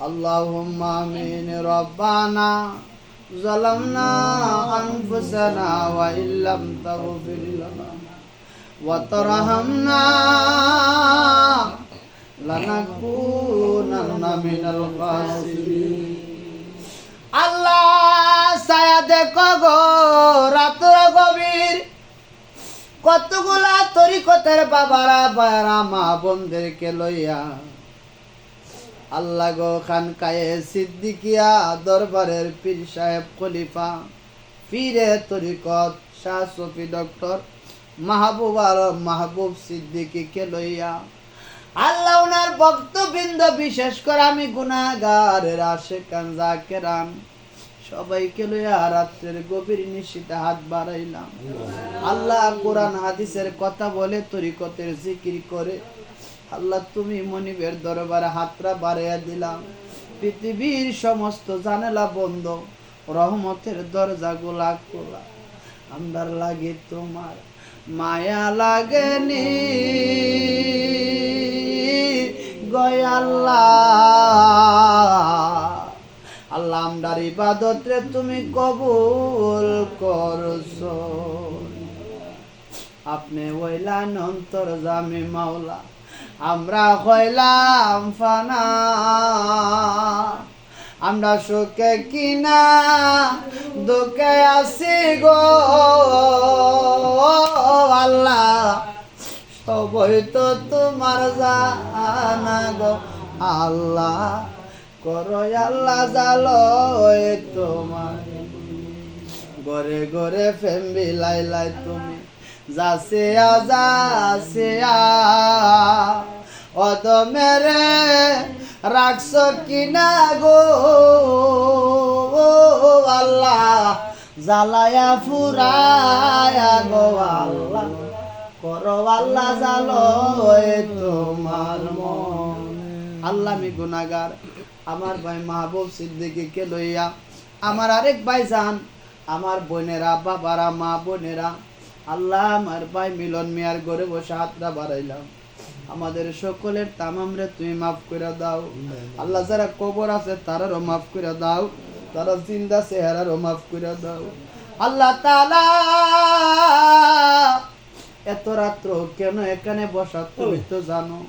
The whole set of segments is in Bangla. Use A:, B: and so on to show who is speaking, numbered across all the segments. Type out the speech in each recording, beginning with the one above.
A: اللهم آمين ربنا ظلمنا أنفسنا وإن لم تغفر لنا وترحمنا لنكونن من الخاسرين আল্লাহ ছায়া দেখো গো রাত্র গভীর কতগুলা তরিকতের বাবারা বায়ারা মা বোনদেরকে লইয়া আল্লাহ গো খানকায়ে সিদ্দিকিয়া দরবারের পীর সাহেব খলিফা, পীরে তরিকত, শাহ সফি ডক্টর, মাহবুব আলম মাহবুব সিদ্দিকিকে লইয়া। আল্লাহ ওনার ভক্তবৃন্দ, বিশেষ করে আমি গুনাগারের আশেকান জাকেরান সবাইকে লইয়া রাত্রের গভীর নিশীতে হাত বাড়াইলাম। আল্লাহ কোরআন, হাদিসের কথা বলে তরিকতের জিকির করে আল্লাহ তুমি মনিবের দরবারে হাতরা বাড়াইয়া দিলাম পৃথিবীর সমস্ত জানেলা বন্ধ, রহমতের দরজা গোলা খোলা। আন্দার লাগে তোমার, মায়া লাগেনি। গয়াল্লাহ আল্লাহ। আমরার ইবাদত রে তুমি কবুল করছ। আপনি হইলান অন্তর জামি মাওলা। আমরা হইলাম ফানা। আমরা সুখে কিনা দুঃখে আসি গো। আল্লাহ, সবই তো তোমার জানা গো। আল্লাহ, করো আল্লাহ জালো তোমার গরে গরে ফেম বিলাই লাই তুমি। যাসে আ যাসে আ। অত রাখছ কিনা গো? আল্লাহ, জ্বালায়া ফুরায়া গো আল্লাহ। করো আল্লাহ জালো তোমার মন। আল্লাহ আমি গুনাগার আমার ভাই মাহবুব সিদ্দিকীকে লইয়া আমার আরেক ভাই যান আমার বোনেরা, বাবারা, মা বোনেরা আল্লাহ আমার ভাই মিলন মিয়ার ঘরে বসে হাতটা বাড়াইলাম। আমাদের সকলের তামামরে তুমি মাফ করে দাও। আল্লাহ যারা কবর আছে তারারও মাফ করে দাও। তারা জিন্দা চেহারারও মাফ করে দাও। আল্লাহ তালা এত রাত্র কেন এখানে বসা তুমি তো জানো।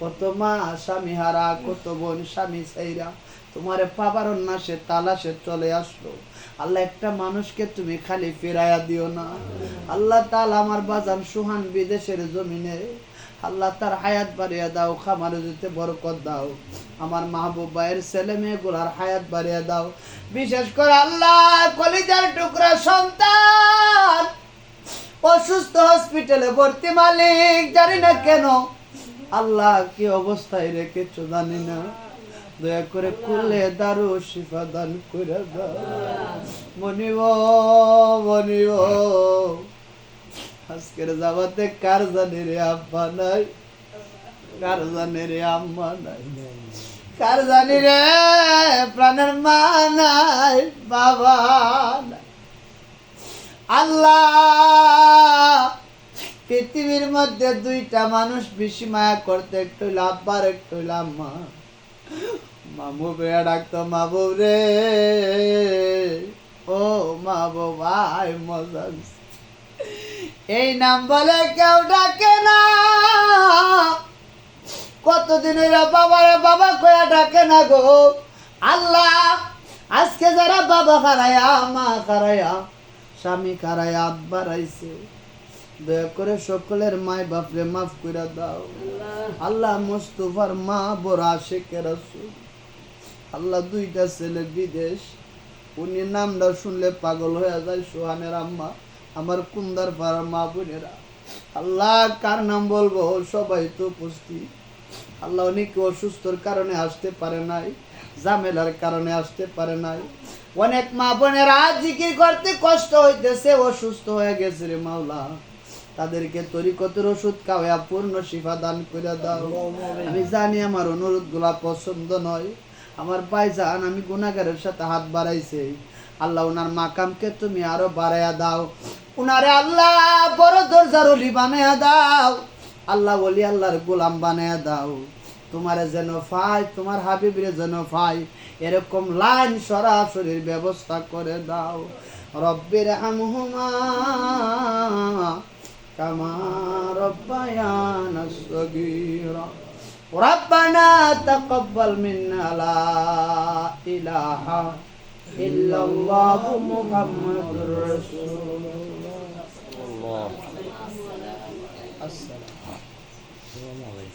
A: কত মা স্বামী হারা, কত বোন স্বামী সাইরা তোমার পাবার সে তালা সে চলে আসলো। আল্লাহ, একটা মানুষকে তুমি খালি ফেরাইয়া দিও না। আল্লাহ তাল আমার বাজান সুহান বিদেশের জমিনে, আল্লাহ তার হায়াত বাড়িয়ে দাও, খামারে দিতে বরকত দাও। আমার মাহবুব ভাইয়ের ছেলে মেয়েগুলার হায়াত বাড়িয়ে দাও। বিশেষ করে আল্লাহ, কলিজার টুকরা সন্তান, অসুস্থ হসপিটালে ভর্তি মালিক, জানি না কেন। আল্লাহ, কি অবস্থায় রেখেছো জানি না। দয়া করে কুলে দারু শিফা দান করে মনিব মনিব, আজকের যাবাতে কার জানি রে আব্বা নাই? কার জানি রে আম্মা নাই? কার জানি রে প্রাণের মা নাই, বাবা আল্লাহ, পৃথিবীর মধ্যে দুইটা মানুষ বেশি মায়া করতে একটু হইল আব্বার, একটু হইল আম্মা মামু বেয়া ডাকতো মাবু রে। ও মাবু ভাই, মজা এই নাম বলে কেউ ডাকে না। কতদিন বাবারে বাবা কয়া ডাকে না গো। আল্লাহ, আজকে যারা বাবা খারায়া, মা খারায়া, স্বামী খারায়া আব্বা রাইছে। দয়া করে সকলের মাই বাপরে মাফ করে দাও। আল্লাহ মুস্তফার মা বড় আশেকের রাসূল। আল্লাহ দুইটা ছেলে বিদেশ। উনি নামটা শুনলে পাগল হয়ে যায়, সোহানের আম্মা। আমার কুন্দার পাড়ার মা বোনেরা। আল্লাহ কার নাম বলব? সবাই তো উপস্থিত। আল্লাহ অনেকে অসুস্থর কারণে আসতে পারে নাই? ঝামেলার কারণে আসতে পারে নাই? অনেক মা বোনেরা জিকির করতে কষ্ট হইতেছে, অসুস্থ হয়ে গেছে রে মাওলা। তাদেরকে তরিকতের ওষুধ খাওয়া পূর্ণ শিফা দান করে দাও। আমি জানি আমার অনুরোধগুলা পছন্দ নয়। আমার ভাইজান আমি গুনাগারের সাথে হাত বাড়াইছে। আল্লাহ ওনার মাকামকে তুমি আরও বাড়াইয়া দাও। উনারে আল্লাহ বড় দরজার অলি বানাইয়া দাও। আল্লাহ ওলি আল্লাহর গোলাম বানাইয়া দাও। তোমার যেন পাই, তোমার হাবিবের যেন পাই, এরকম লাইন সরাসরির ব্যবস্থা করে দাও। রব্বের হামহুমা كما ربيانا صغيرا ربنا تقبل منا لا إله إلا الله محمد رسول الله السلام عليكم